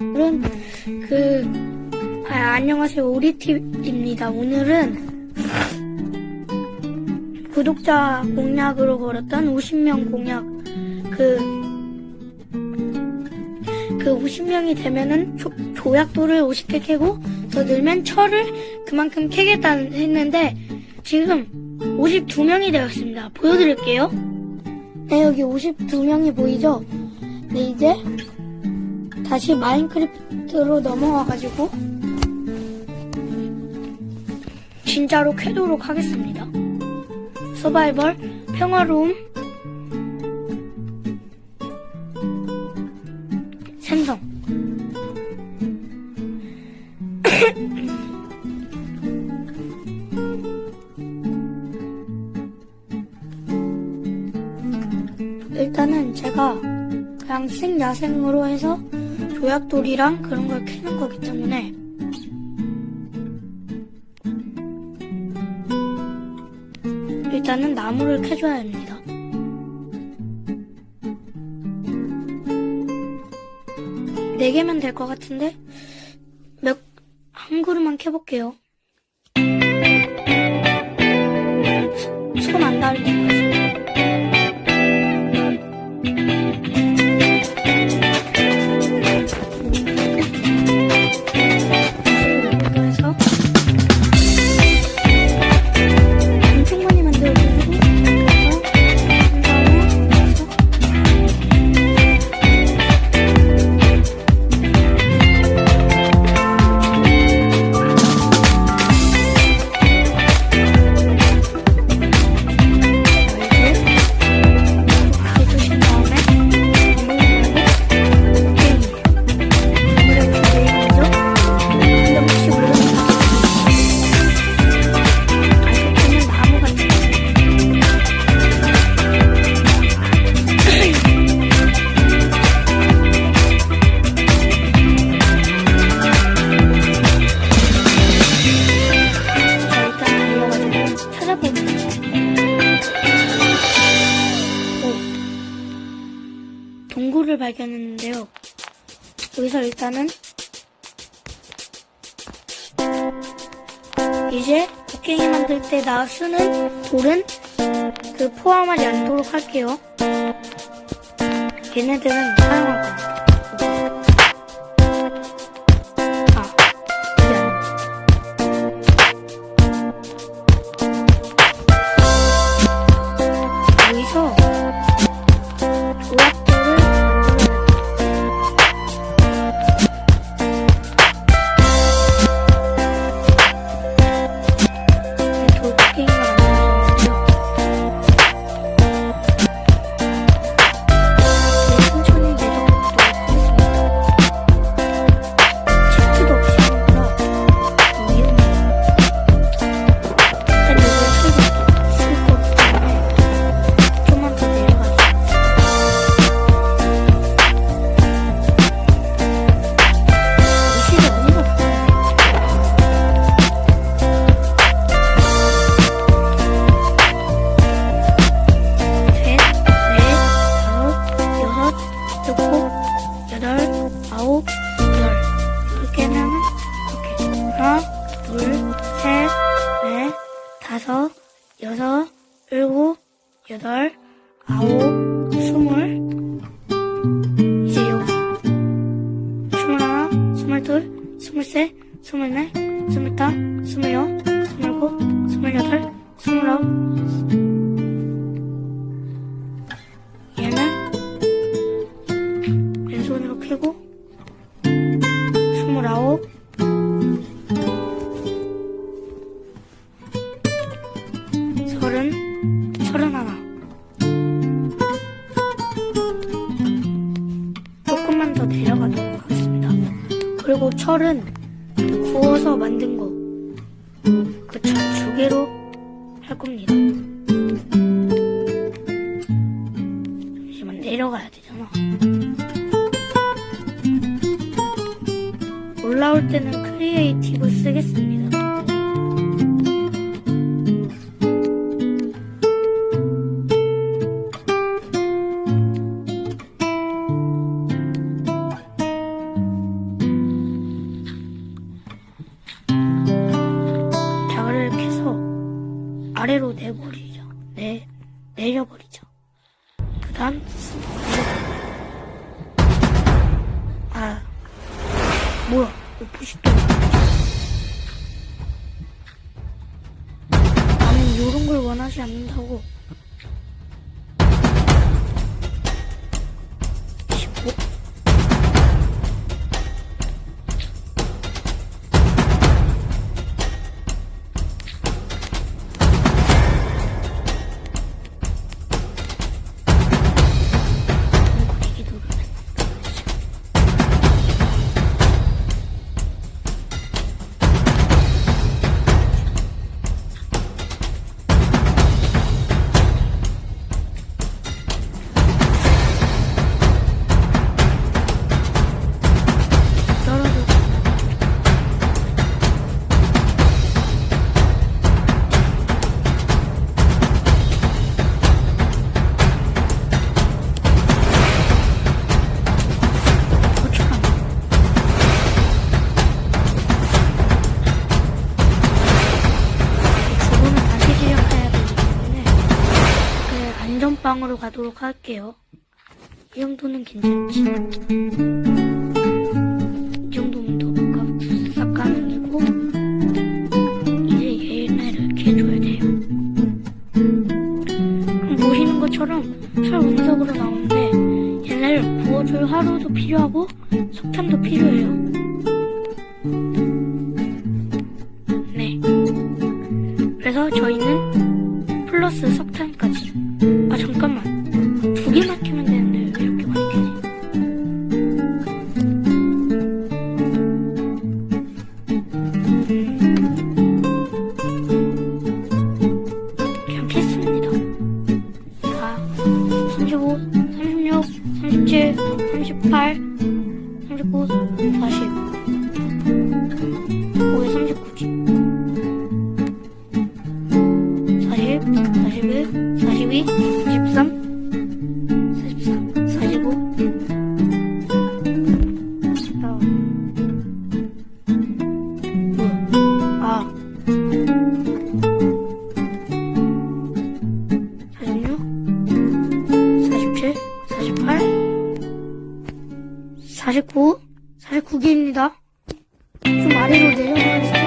오늘은 그 아, 안녕하세요 오리팁입니다. 오늘은 구독자 공약으로 걸었던 50명 공약 그, 그 50명이 되면은 조, 조약돌을 50개 캐고 더 늘면 철을 그만큼 캐겠다 했는데 지금 52명이 되었습니다. 보여드릴게요. 네, 여기 52명이 보이죠? 네, 이제 다시 마인크래프트로 넘어와가지고 진짜로 캐도록 하겠습니다. 서바이벌, 평화로움, 생성. 일단은 제가 그냥 생야생으로 해서 조약돌이랑 그런 걸 캐는 거기 때문에 일단은 나무를 캐줘야 합니다. 네 개면 될 것 같은데 몇 한 그루만 캐볼게요. 손 안 닿을 때까지. 일단은 이제 곡괭이 만들 때 나 쓰는 돌은 그 포함하지 않도록 할게요. 얘네들은 사용할 겁니 다섯, 여섯, 일곱, 여덟, 아홉, 스물. 이제 여기 스물하나, 스물둘, 스물셋, 스물넷, 스물다, 스물여, 스물일곱, 스물여덟, 스물아홉, 얘는 왼손으로 펴고 스물아홉 철은 구워서 만든 거 그 철 두 개로 할 겁니다. 잠시만 내려가야 되잖아. 올라올 때는 크리에이티브 쓰겠습니다. 아래로 내버리죠. 내, 내려버리죠. 그 다음, 아, 뭐야, 왜 부식도 나는 요런 걸 원하지 않는다고. 그 안전빵으로 가도록 할게요. 이 정도는 괜찮지. 이 정도면 더싹 가능이고 이제 얘네를 이렇게 해줘야 돼요. 그럼 보시는 것처럼 철 운석으로 나오는데 얘네를 구워줄 하루도 필요하고 석탄도 필요해요. 네. 그래서 저희는 플러스 석탄 37, 38, 39, 40. 오에 39지. 40, 41, 42, 49, 49개입니다. 좀 아래로 내려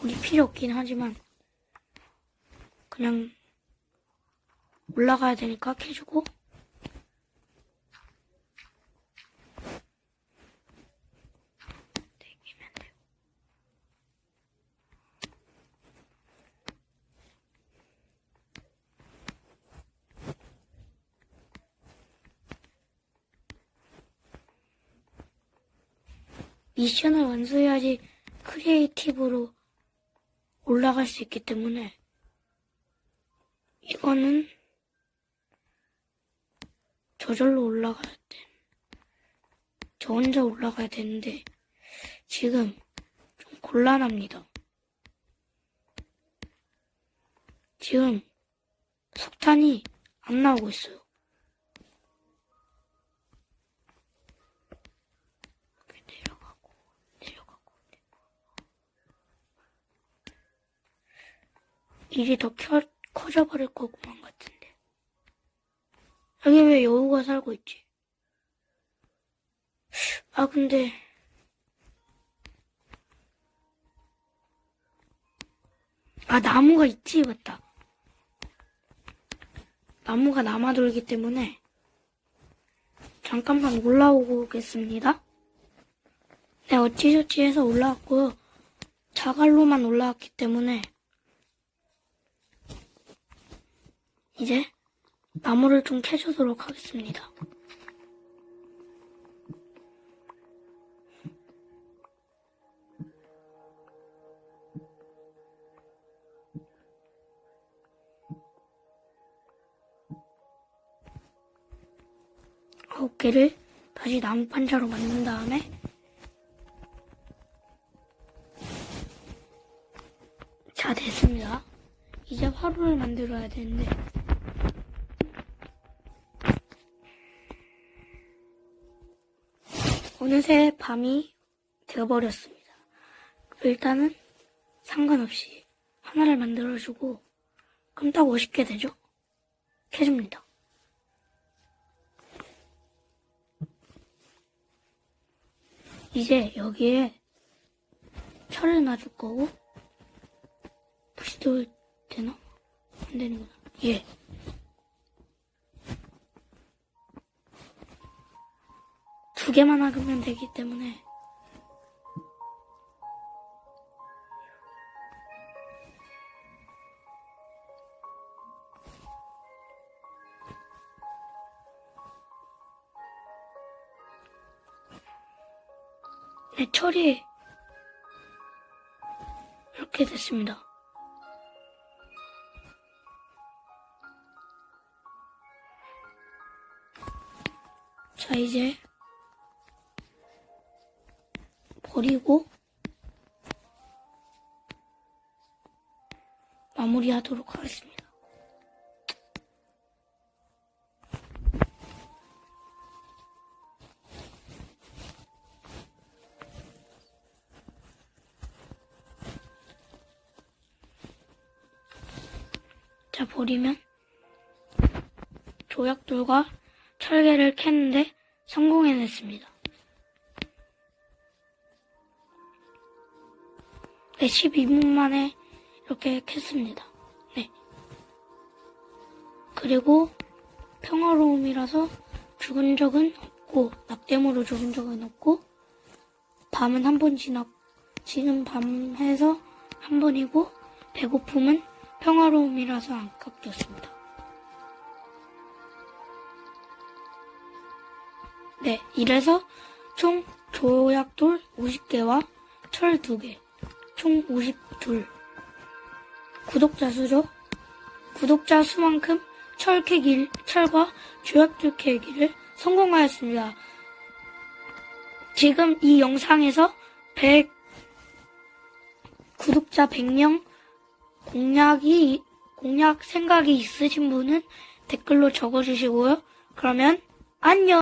고기 필요 없긴 하지만 그냥 올라가야 되니까 캐주고. 미션을 완수해야지 크리에이티브로 올라갈 수 있기 때문에 이거는 저절로 올라가야 돼. 저 혼자 올라가야 되는데 지금 좀 곤란합니다. 지금 석탄이 안 나오고 있어요. 일이 더 켜, 커져버릴 거구만 같은데. 여기 왜 여우가 살고 있지? 아, 근데. 아, 나무가 있지, 맞다. 나무가 남아돌기 때문에 잠깐만 올라오고 오겠습니다. 네, 어찌저찌 해서 올라왔고, 자갈로만 올라왔기 때문에 이제 나무를 좀 캐주도록 하겠습니다. 개를 다시 나무 판자로 만든 다음에 자 됐습니다. 이제 화로를 만들어야 되는데 어느새 밤이 되어버렸습니다. 일단은 상관없이 하나를 만들어주고 그럼 딱 50개 되죠? 캐줍니다. 이제 여기에 철을 놔줄 거고 부시도 되나? 안 되는구나. 예. 개만 하면 되기 때문에 네, 철이 이렇게 됐습니다. 자, 이제 버리고 마무리하도록 하겠습니다. 자, 버리면 조약돌과 철개를 캤는데 성공해냈습니다. 네, 12분 만에 이렇게 캤습니다. 네. 그리고 평화로움이라서 죽은 적은 없고, 낙뎀으로 죽은 적은 없고, 밤은 한 번 지나, 지는 밤 해서 한 번이고, 배고픔은 평화로움이라서 안 깎였습니다. 네, 이래서 총 조약돌 50개와 철 2개, 총 52. 구독자 수죠? 구독자 수만큼 철 캐기, 철과 조약돌 캐기를 성공하였습니다. 지금 이 영상에서 100, 구독자 100명 공략이, 공략 생각이 있으신 분은 댓글로 적어주시고요. 그러면 안녕!